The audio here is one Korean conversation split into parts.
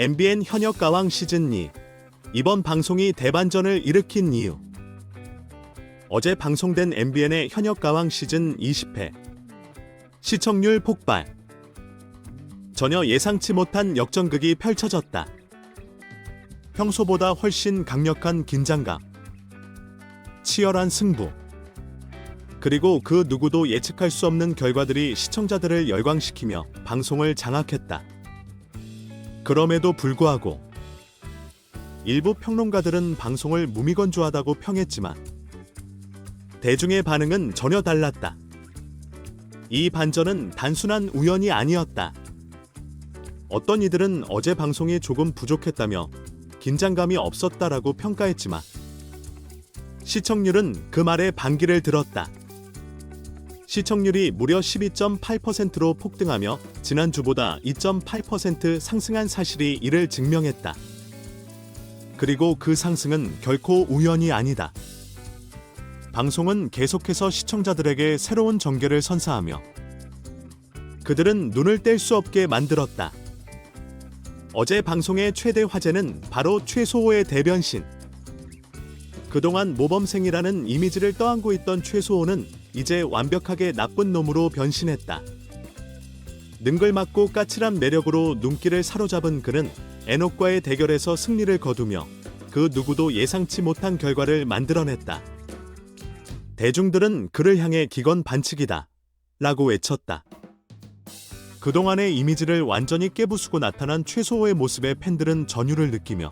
MBN 현역 가왕 시즌 2 이번 방송이 대반전을 일으킨 이유. 어제 방송된 MBN의 현역 가왕 시즌 20회. 시청률 폭발. 전혀 예상치 못한 역전극이 펼쳐졌다. 평소보다 훨씬 강력한 긴장감, 치열한 승부, 그리고 그 누구도 예측할 수 없는 결과들이 시청자들을 열광시키며 방송을 장악했다. 그럼에도 불구하고 일부 평론가들은 방송을 무미건조하다고 평했지만 대중의 반응은 전혀 달랐다. 이 반전은 단순한 우연이 아니었다. 어떤 이들은 어제 방송이 조금 부족했다며 긴장감이 없었다라고 평가했지만 시청률은 그 말에 반기를 들었다. 시청률이 무려 12.8%로 폭등하며 지난주보다 2.8% 상승한 사실이 이를 증명했다. 그리고 그 상승은 결코 우연이 아니다. 방송은 계속해서 시청자들에게 새로운 전개를 선사하며 그들은 눈을 뗄 수 없게 만들었다. 어제 방송의 최대 화제는 바로 최소호의 대변신. 그동안 모범생이라는 이미지를 떠안고 있던 최소호는 이제 완벽하게 나쁜 놈으로 변신했다. 능글맞고 까칠한 매력으로 눈길을 사로잡은 그는 에녹과의 대결에서 승리를 거두며 그 누구도 예상치 못한 결과를 만들어냈다. 대중들은 그를 향해 기건 반칙이다. 라고 외쳤다. 그동안의 이미지를 완전히 깨부수고 나타난 최소호의 모습에 팬들은 전율을 느끼며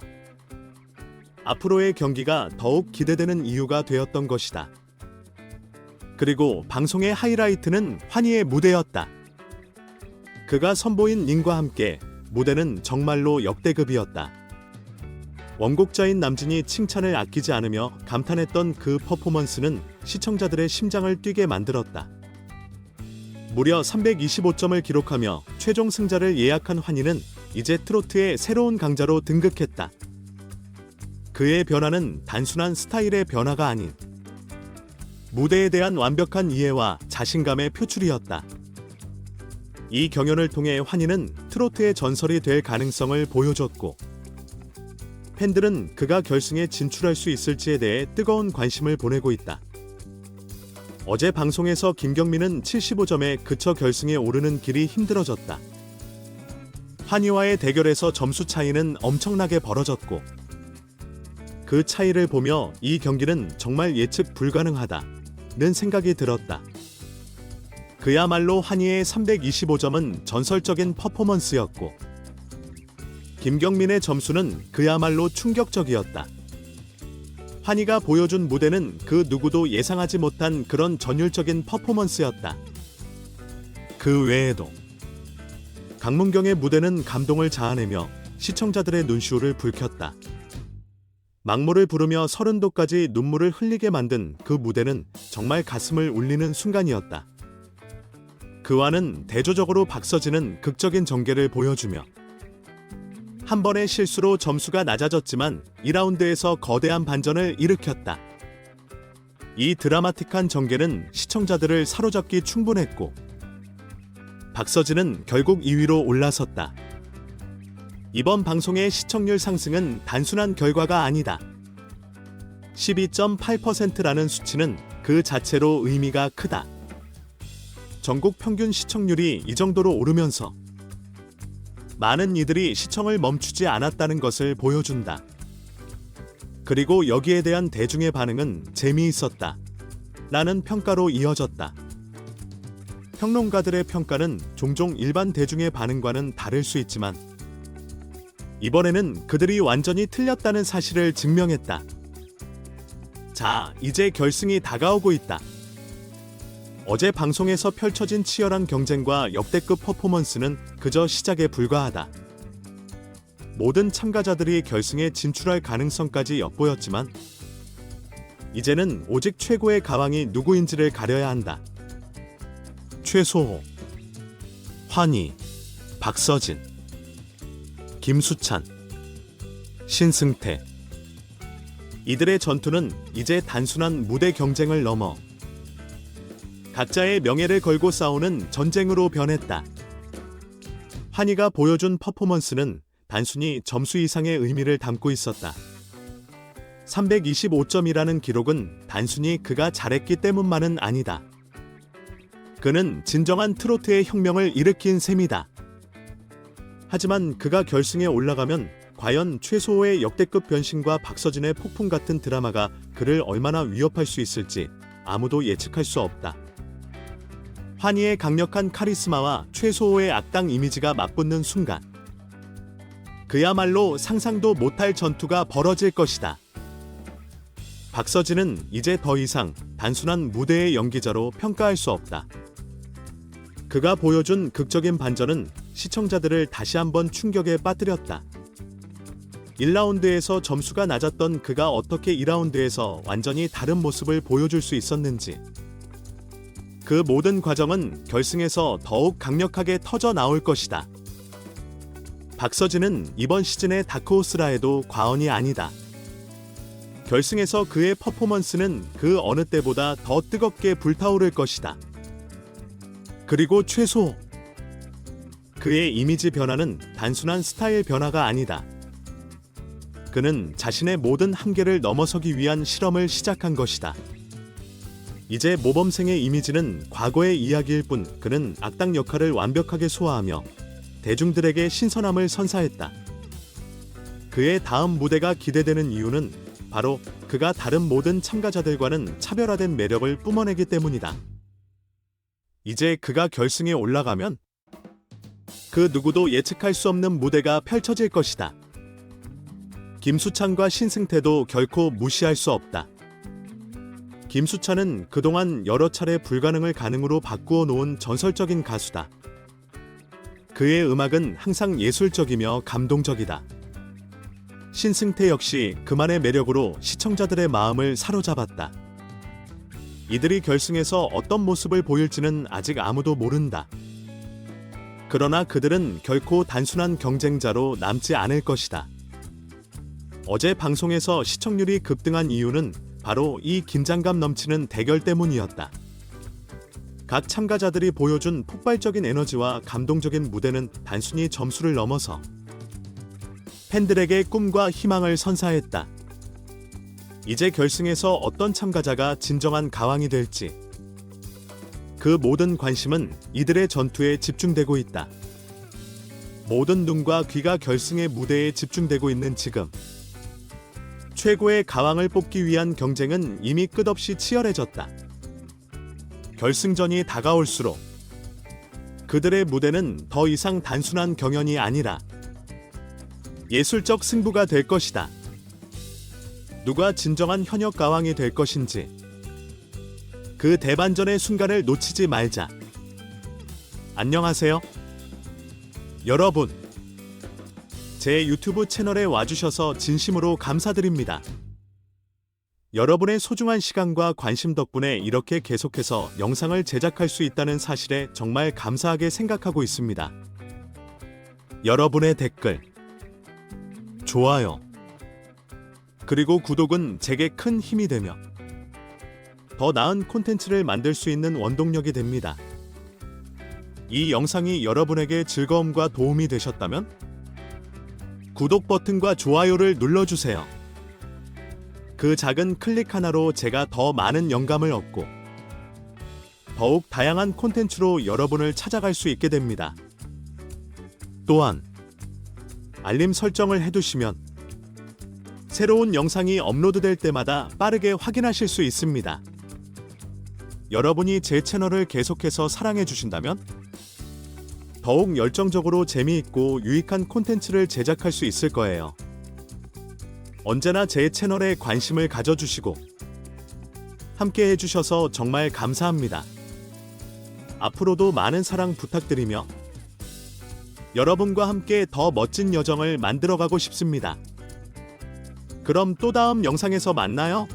앞으로의 경기가 더욱 기대되는 이유가 되었던 것이다. 그리고 방송의 하이라이트는 환희의 무대였다. 그가 선보인 닝과 함께 무대는 정말로 역대급이었다. 원곡자인 남진이 칭찬을 아끼지 않으며 감탄했던 그 퍼포먼스는 시청자들의 심장을 뛰게 만들었다. 무려 325점을 기록하며 최종 승자를 예약한 환희는 이제 트로트의 새로운 강자로 등극했다. 그의 변화는 단순한 스타일의 변화가 아닌 무대에 대한 완벽한 이해와 자신감의 표출이었다. 이 경연을 통해 환희는 트로트의 전설이 될 가능성을 보여줬고 팬들은 그가 결승에 진출할 수 있을지에 대해 뜨거운 관심을 보내고 있다. 어제 방송에서 김경민은 75점에 그쳐 결승에 오르는 길이 힘들어졌다. 환희와의 대결에서 점수 차이는 엄청나게 벌어졌고 그 차이를 보며 이 경기는 정말 예측 불가능하다 는 생각이 들었다. 그야말로 환희의 325점은 전설적인 퍼포먼스였고 김경민의 점수는 그야말로 충격적이었다. 환희가 보여준 무대는 그 누구도 예상하지 못한 그런 전율적인 퍼포먼스였다. 그 외에도 강문경의 무대는 감동을 자아내며 시청자들의 눈시울을 불켰다. 막모를 부르며 서른도까지 눈물을 흘리게 만든 그 무대는 정말 가슴을 울리는 순간이었다. 그와는 대조적으로 박서진은 극적인 전개를 보여주며 한 번의 실수로 점수가 낮아졌지만 2라운드에서 거대한 반전을 일으켰다. 이 드라마틱한 전개는 시청자들을 사로잡기 충분했고 박서진은 결국 2위로 올라섰다. 이번 방송의 시청률 상승은 단순한 결과가 아니다. 12.8%라는 수치는 그 자체로 의미가 크다. 전국 평균 시청률이 이 정도로 오르면서 많은 이들이 시청을 멈추지 않았다는 것을 보여준다. 그리고 여기에 대한 대중의 반응은 재미있었다. 라는 평가로 이어졌다. 평론가들의 평가는 종종 일반 대중의 반응과는 다를 수 있지만 이번에는 그들이 완전히 틀렸다는 사실을 증명했다. 자, 이제 결승이 다가오고 있다. 어제 방송에서 펼쳐진 치열한 경쟁과 역대급 퍼포먼스는 그저 시작에 불과하다. 모든 참가자들이 결승에 진출할 가능성까지 엿보였지만 이제는 오직 최고의 가왕이 누구인지를 가려야 한다. 최소호, 환희, 박서진, 김수찬, 신승태. 이들의 전투는 이제 단순한 무대 경쟁을 넘어 각자의 명예를 걸고 싸우는 전쟁으로 변했다. 환희가 보여준 퍼포먼스는 단순히 점수 이상의 의미를 담고 있었다. 325점이라는 기록은 단순히 그가 잘했기 때문만은 아니다. 그는 진정한 트로트의 혁명을 일으킨 셈이다. 하지만 그가 결승에 올라가면 과연 최소호의 역대급 변신과 박서진의 폭풍 같은 드라마가 그를 얼마나 위협할 수 있을지 아무도 예측할 수 없다. 환희의 강력한 카리스마와 최소호의 악당 이미지가 맞붙는 순간 그야말로 상상도 못할 전투가 벌어질 것이다. 박서진은 이제 더 이상 단순한 무대의 연기자로 평가할 수 없다. 그가 보여준 극적인 반전은 시청자들을 다시 한번 충격에 빠뜨렸다. 1라운드에서 점수가 낮았던 그가 어떻게 2라운드에서 완전히 다른 모습을 보여줄 수 있었는지. 그 모든 과정은 결승에서 더욱 강력하게 터져 나올 것이다. 박서진은 이번 시즌의 다크호스라 해도 과언이 아니다. 결승에서 그의 퍼포먼스는 그 어느 때보다 더 뜨겁게 불타오를 것이다. 그리고 최소 그의 이미지 변화는 단순한 스타일 변화가 아니다. 그는 자신의 모든 한계를 넘어서기 위한 실험을 시작한 것이다. 이제 모범생의 이미지는 과거의 이야기일 뿐 그는 악당 역할을 완벽하게 소화하며 대중들에게 신선함을 선사했다. 그의 다음 무대가 기대되는 이유는 바로 그가 다른 모든 참가자들과는 차별화된 매력을 뿜어내기 때문이다. 이제 그가 결승에 올라가면 그 누구도 예측할 수 없는 무대가 펼쳐질 것이다. 김수찬과 신승태도 결코 무시할 수 없다. 김수찬은 그동안 여러 차례 불가능을 가능으로 바꾸어 놓은 전설적인 가수다. 그의 음악은 항상 예술적이며 감동적이다. 신승태 역시 그만의 매력으로 시청자들의 마음을 사로잡았다. 이들이 결승에서 어떤 모습을 보일지는 아직 아무도 모른다. 그러나 그들은 결코 단순한 경쟁자로 남지 않을 것이다. 어제 방송에서 시청률이 급등한 이유는 바로 이 긴장감 넘치는 대결 때문이었다. 각 참가자들이 보여준 폭발적인 에너지와 감동적인 무대는 단순히 점수를 넘어서 팬들에게 꿈과 희망을 선사했다. 이제 결승에서 어떤 참가자가 진정한 가왕이 될지 그 모든 관심은 이들의 전투에 집중되고 있다. 모든 눈과 귀가 결승의 무대에 집중되고 있는 지금 최고의 가왕을 뽑기 위한 경쟁은 이미 끝없이 치열해졌다. 결승전이 다가올수록 그들의 무대는 더 이상 단순한 경연이 아니라 예술적 승부가 될 것이다. 누가 진정한 현역 가왕이 될 것인지 그 대반전의 순간을 놓치지 말자. 안녕하세요. 여러분. 제 유튜브 채널에 와주셔서 진심으로 감사드립니다. 여러분의 소중한 시간과 관심 덕분에 이렇게 계속해서 영상을 제작할 수 있다는 사실에 정말 감사하게 생각하고 있습니다. 여러분의 댓글, 좋아요, 그리고 구독은 제게 큰 힘이 되며 더 나은 콘텐츠를 만들 수 있는 원동력이 됩니다. 이 영상이 여러분에게 즐거움과 도움이 되셨다면 구독 버튼과 좋아요를 눌러주세요. 그 작은 클릭 하나로 제가 더 많은 영감을 얻고 더욱 다양한 콘텐츠로 여러분을 찾아갈 수 있게 됩니다. 또한 알림 설정을 해두시면 새로운 영상이 업로드될 때마다 빠르게 확인하실 수 있습니다. 여러분이 제 채널을 계속해서 사랑해 주신다면 더욱 열정적으로 재미있고 유익한 콘텐츠를 제작할 수 있을 거예요. 언제나 제 채널에 관심을 가져주시고 함께 해주셔서 정말 감사합니다. 앞으로도 많은 사랑 부탁드리며 여러분과 함께 더 멋진 여정을 만들어가고 싶습니다. 그럼 또 다음 영상에서 만나요.